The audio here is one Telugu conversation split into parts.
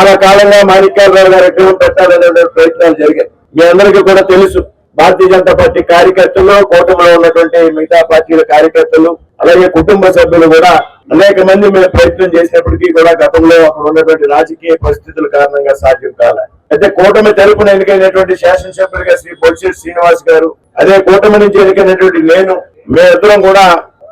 చాలా కాలంగా మాణిక్యాలరావు గారు విగ్రహం పెట్టాలనే ప్రయత్నాలు జరిగాయి. మీ అందరికీ కూడా తెలుసు భారతీయ జనతా పార్టీ కార్యకర్తలు కూటమిలో ఉన్నటువంటి మిగతా పార్టీల కార్యకర్తలు అలాగే కుటుంబ సభ్యులు కూడా అనేక మంది మేము ప్రయత్నం చేసినప్పటికీ కూడా గతంలో అక్కడ ఉన్నటువంటి రాజకీయ పరిస్థితుల కారణంగా సాధ్యం కాలే. అయితే కూటమి తరపున ఎన్నికైనటువంటి శాసనసభ్యులుగా శ్రీ పొలిశెట్టి శ్రీనివాస్ గారు అదే కూటమి నుంచి ఎన్నికైనటువంటి నేను మేమిద్దరం కూడా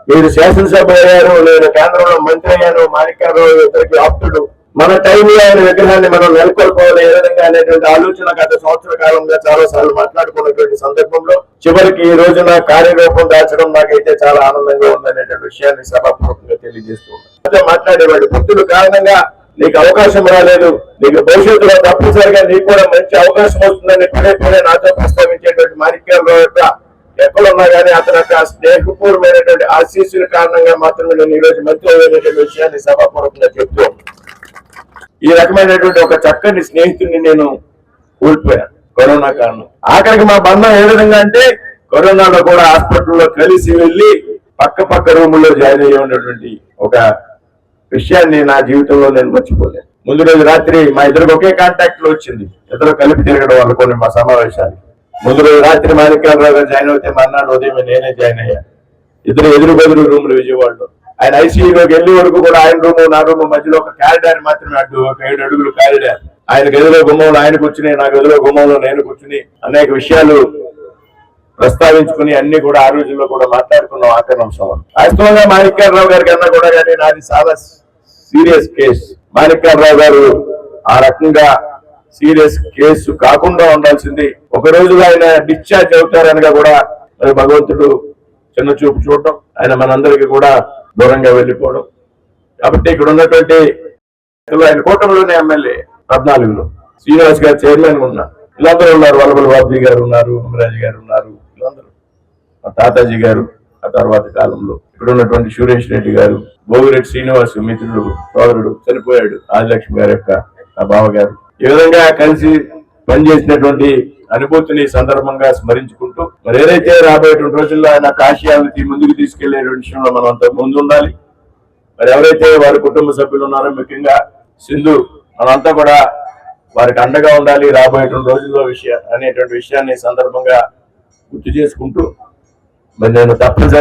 మీరు శాసనసభ అయ్యారు నేను కేంద్రంలో మంత్రి అయ్యాను మాణిక్యాలరావు ఇద్దరికి ఆప్తుడు మన టైంలో ఆయన విగ్రహాన్ని మనం నెలకొల్పోవాలి ఏ విధంగా అనేటువంటి ఆలోచన గత సంవత్సర కాలంగా చాలా సార్లు మాట్లాడుకున్నటువంటి సందర్భంలో చివరికి ఈ రోజున కార్యరూపం దాచడం నాకైతే చాలా ఆనందంగా ఉందనేటువంటి విషయాన్ని సభాపూర్వకంగా తెలియజేస్తున్నాను అయితే మాట్లాడేవాడు భక్తుల కారణంగా నీకు అవకాశం రాలేదు నీకు భవిష్యత్తులో తప్పనిసరిగా నీకు కూడా మంచి అవకాశం వస్తుందని పదే పదే నాతో ప్రస్తావించేటువంటి మాణిక్యాలరావు యొక్క ఎక్కడున్నా కానీ అతని యొక్క స్నేహపూర్వమైనటువంటి ఆశీస్సుల కారణంగా మాత్రమే నేను ఈ రోజు మంత్రి అయినటువంటి విషయాన్ని సభాపూర్వకంగా చెప్తూ ఈ రకమైనటువంటి ఒక చక్కని స్నేహితుడిని నేను కోల్పోయాను కరోనా కారణం. ఆఖరికి మా బంధం ఏ విధంగా అంటే కరోనాలో కూడా హాస్పిటల్లో కలిసి వెళ్ళి పక్క పక్క రూముల్లో జాయిన్ అయ్యి ఉన్నటువంటి ఒక విషయాన్ని నా జీవితంలో నేను మర్చిపోలేను. ముందు రోజు రాత్రి మా ఇద్దరికి ఒకే కాంటాక్ట్లో వచ్చింది. ఇద్దరు కలిపి తిరగడం అనుకోండి మా సమావేశాలు. ముందు రోజు రాత్రి మాణిక్యాలరావు గారు జాయిన్ అవుతే మర్నాడు ఉదయం నేనే జాయిన్ అయ్యా. ఇద్దరు ఎదురు బెదురు రూములు విజయవాడలో. ఆయన ఐసీయూలోకి వెళ్ళి వరకు కూడా ఆయన రూము నా రూము మధ్యలో ఒక క్యారిడార్ మాత్రమే అడ్డు ఒక ఏడు అడుగులు క్యారిడార్ ఆయన. గదిలో గుమ్మంలో ఆయన కూర్చుని నా గదిలో గుమ్మంలో నేను కూర్చుని అనేక విషయాలు ప్రస్తావించుకుని అన్ని కూడా ఆ రోజుల్లో కూడా మాట్లాడుకున్నాం ఆఖరి అంశం వాస్తవంగా మాణిక్యారావు గారి కన్నా కూడా కానీ నాది చాలా సీరియస్ కేసు మాణిక్యారావు గారు ఆ రకంగా సీరియస్ కేసు కాకుండా ఉండాల్సింది. ఒక రోజుగా ఆయన డిశ్చార్జ్ అవుతారనగా కూడా భగవంతుడు చిన్న చూపు చూడటం. ఆయన మనందరికీ కూడా దూరంగా వెళ్ళిపోవడం. కాబట్టి ఇక్కడ ఉన్నటువంటి ఆయన కూటమిలోనే ఎమ్మెల్యే పద్నాలుగులో. శ్రీనివాస్ గారు చైర్మన్ ఉన్నారు వీళ్ళందరూ ఉన్నారు. వల్లభల బాబీ గారు ఉన్నారు అమరాజు గారు ఉన్నారు వీళ్ళందరూ. మా తాతాజీ గారు ఆ తర్వాత కాలంలో. ఇక్కడ ఉన్నటువంటి సురేష్ రెడ్డి గారు భోగిరెడ్డి శ్రీనివాస్ మిత్రుడు సోదరుడు చనిపోయాడు. ఆదిలక్ష్మి గారి యొక్క ఆ బావగారు. ఈ విధంగా కలిసి పనిచేసినటువంటి అనుభూతిని సందర్భంగా స్మరించుకుంటూ మరి ఏదైతే రాబోయేటువంటి రోజుల్లో ఆయన కాశీయాన్ని ముందుకు తీసుకెళ్ళే విషయంలో మనం అంత ముందు ఉండాలి. మరి ఎవరైతే వారి కుటుంబ సభ్యులు ఉన్నారో ముఖ్యంగా సింధు మనంతా కూడా వారికి అండగా ఉండాలి రాబోయేటువంటి రోజుల్లో విషయ అనేటువంటి విషయాన్ని సందర్భంగా గుర్తు చేసుకుంటూ మరి నేను తప్పనిసరి